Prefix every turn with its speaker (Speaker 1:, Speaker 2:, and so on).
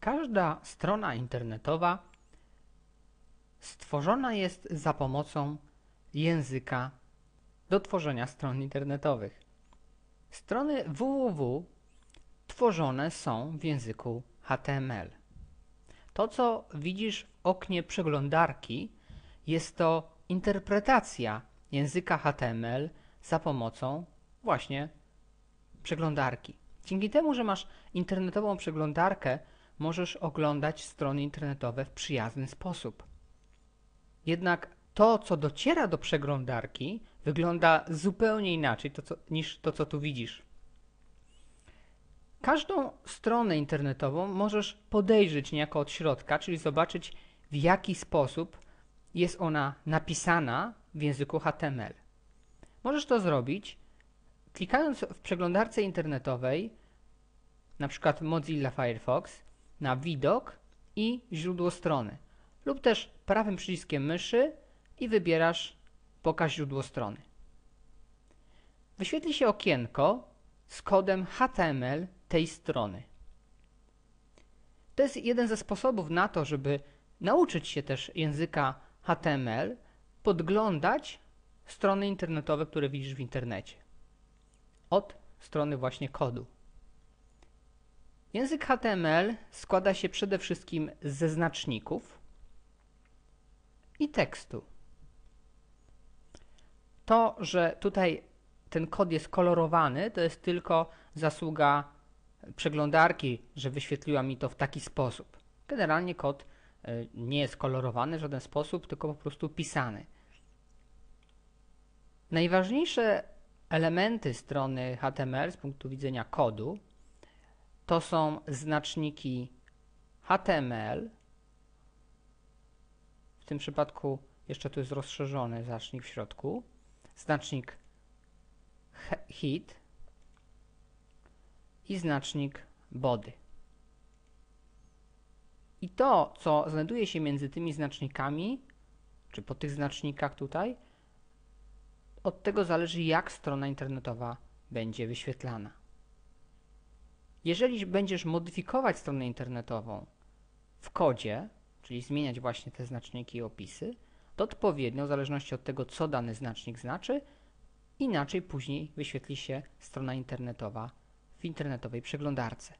Speaker 1: Każda strona internetowa stworzona jest za pomocą języka do tworzenia stron internetowych. Strony www tworzone są w języku HTML. To, co widzisz w oknie przeglądarki, jest to interpretacja języka HTML za pomocą właśnie przeglądarki. Dzięki temu, że masz internetową przeglądarkę, możesz oglądać strony internetowe w przyjazny sposób. Jednak to, co dociera do przeglądarki, wygląda zupełnie inaczej to, co, niż to, co tu widzisz. Każdą stronę internetową możesz podejrzeć niejako od środka, czyli zobaczyć w jaki sposób jest ona napisana w języku HTML. Możesz to zrobić klikając w przeglądarce internetowej, na przykład Mozilla Firefox, na widok i źródło strony, lub też prawym przyciskiem myszy i wybierasz pokaż źródło strony. Wyświetli się okienko z kodem HTML tej strony. To jest jeden ze sposobów na to, żeby nauczyć się też języka HTML, podglądać strony internetowe, które widzisz w internecie. Od strony właśnie kodu. Język HTML składa się przede wszystkim ze znaczników i tekstu. To, że tutaj ten kod jest kolorowany, to jest tylko zasługa przeglądarki, że wyświetliła mi to w taki sposób. Generalnie kod e, nie jest kolorowany w żaden sposób, tylko po prostu pisany. Najważniejsze elementy strony HTML z punktu widzenia kodu to są znaczniki HTML. W tym przypadku jeszcze tu jest rozszerzony znacznik w środku. Znacznik hit i znacznik body. I to, co znajduje się między tymi znacznikami, czy po tych znacznikach tutaj, od tego zależy, jak strona internetowa będzie wyświetlana. Jeżeli będziesz modyfikować stronę internetową w kodzie, czyli zmieniać właśnie te znaczniki i opisy, to odpowiednio, w zależności od tego, co dany znacznik znaczy, inaczej później wyświetli się strona internetowa w internetowej przeglądarce.